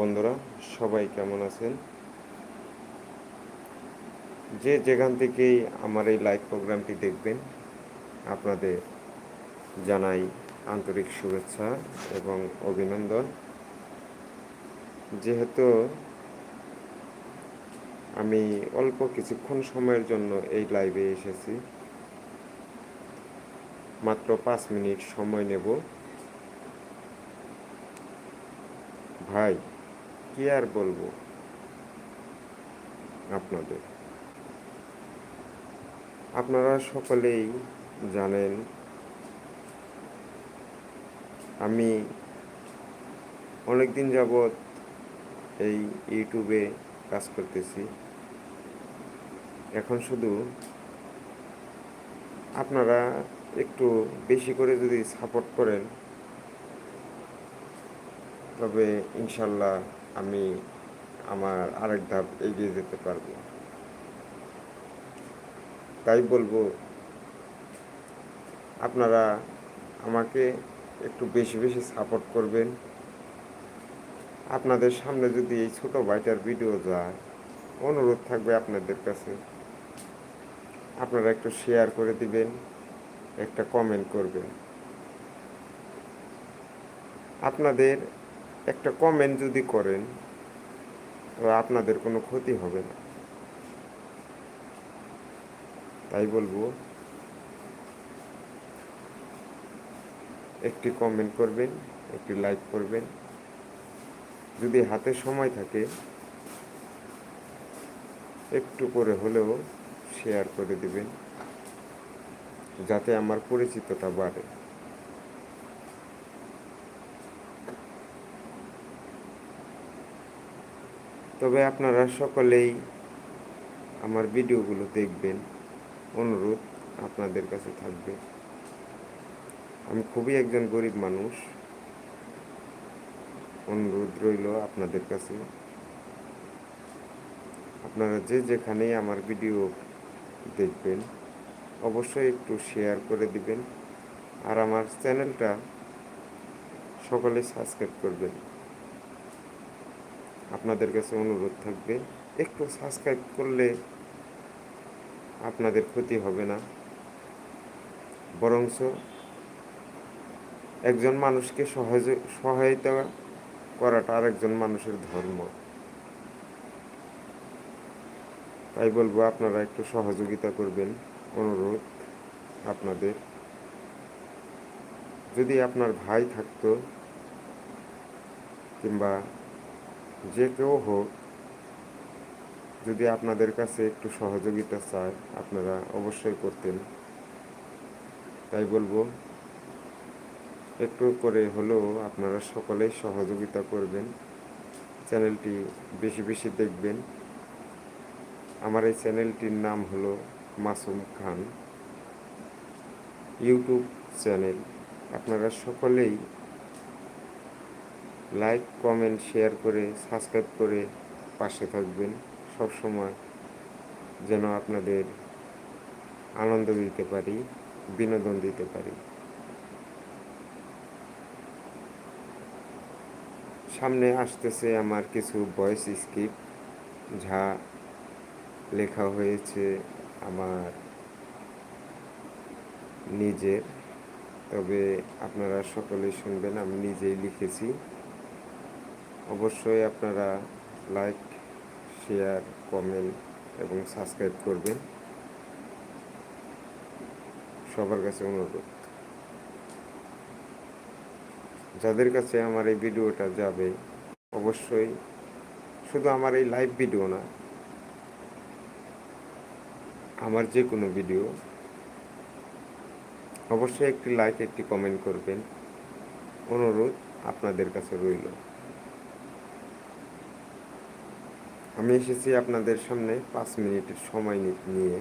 বন্ধুরা, সবাই কেমন আছেন? যে যেখান থেকেই আমার এই লাইভ প্রোগ্রামটি দেখবেন, আপনাদের জানাই আন্তরিক শুভেচ্ছা এবং অভিনন্দন। যেহেতু আমি অল্প কিছুক্ষণ সময়ের জন্য এই লাইভে এসেছি, মাত্র পাঁচ মিনিট সময় নেব। ভাই কি আর বলব? আপনাদের। আপনারা সকলেই জানেন, আমি অনেকদিন যাবৎ এই ইউটিউবে কাজ করতেছি। এখন শুধু আপনারা একটু বেশি করে যদি সাপোর্ট করেন, তবে ইনশাল্লাহ আমি আমার আরেক ধাপ এগিয়ে যেতে পারব। তাই বলব, আপনারা আমাকে একটু বেশি বেশি সাপোর্ট করবেন। আপনাদের সামনে যদি এই ছোট ভাইটার ভিডিও যায়, অনুরোধ থাকবে আপনাদের কাছে। আপনারা একটু শেয়ার করে দিবেন, একটা কমেন্ট করবেন। আপনাদের একটা কমেন্ট যদি করেন আপনাদের কোনো ক্ষতি হবে না। তাই বলব, একটি কমেন্ট করবেন, একটি লাইক করবেন। যদি হাতে সময় থাকে, একটু করে হলেও শেয়ার করে দিবেন, যাতে আমার পরিচিতটা বাড়ে। তবে আপনারা সকলেই আমার ভিডিওগুলো দেখবেন। অনুরোধ আপনাদের কাছে থাকবে। আমি খুবই একজন গরিব মানুষ। অনুরোধ রইল আপনাদের কাছে। আপনারা যে যেখানেই আমার ভিডিও দেখবেন, অবশ্যই একটু শেয়ার করে দিবেন। আর আমার চ্যানেলটা সকলে সাবস্ক্রাইব করবেন। আপনাদের কাছে অনুরোধ থাকবে, একটু সাবস্ক্রাইব করলে আপনাদের ক্ষতি হবে না। বরঞ্চ একজন মানুষকে সহজে, সহায়তা করাটা আরেকজন মানুষের ধর্ম। তাই বলব, আপনারা একটু সহযোগিতা করবেন, অনুরোধ আপনাদের। যদি আপনার ভাই থাকতো কিংবা যে কেউ হোক, যদি আপনাদের কাছে একটু সহযোগিতা চায়, আপনারা অবশ্যই করতেন। তাই বলব, একটু করে হলেও আপনারা সকলেই সহযোগিতা করবেন। চ্যানেলটি বেশি বেশি দেখবেন। আমার এই চ্যানেলটির নাম হলো মাসুম খান। YouTube channel. আপনারা সকলেই লাইক কমেন্ট শেয়ার করে সাবস্ক্রাইব করে পাশে থাকবেন। সব সময় যেন আপনাদের আনন্দ দিতে পারি, বিনোদন দিতে পারি। সামনে আসতেছে আমার কিছু ভয়েস স্ক্রিপ্ট যা লেখা হয়েছে আমার নিজের। তবে আপনারা সকলেই শুনবেন, আমি নিজেই লিখেছি। অবশ্যই আপনারা লাইক শেয়ার কমেন্ট এবং সাবস্ক্রাইব করবেন। সবার কাছে অনুরোধ। যাদের কাছে আমার এই ভিডিওটা যাবে, অবশ্যই শুধু আমার এই লাইভ ভিডিও না, আমার যে কোনো ভিডিও, অবশ্যই একটি লাইক একটি কমেন্ট করবেন। অনুরোধ আপনাদের কাছে রইল। আমি এসেছি আপনাদের সামনে পাঁচ মিনিটের সময় নিয়ে।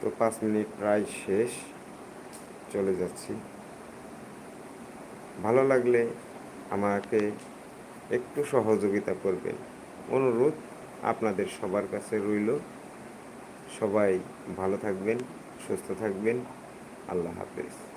তো পাঁচ মিনিট প্রায় শেষ। চলে যাচ্ছি। ভালো লাগলে আমাকে একটু সহযোগিতা করবেন অনুরোধ আপনাদের সবার কাছে রইল। সবাই ভালো থাকবেন, সুস্থ থাকবেন। আল্লাহ হাফেজ।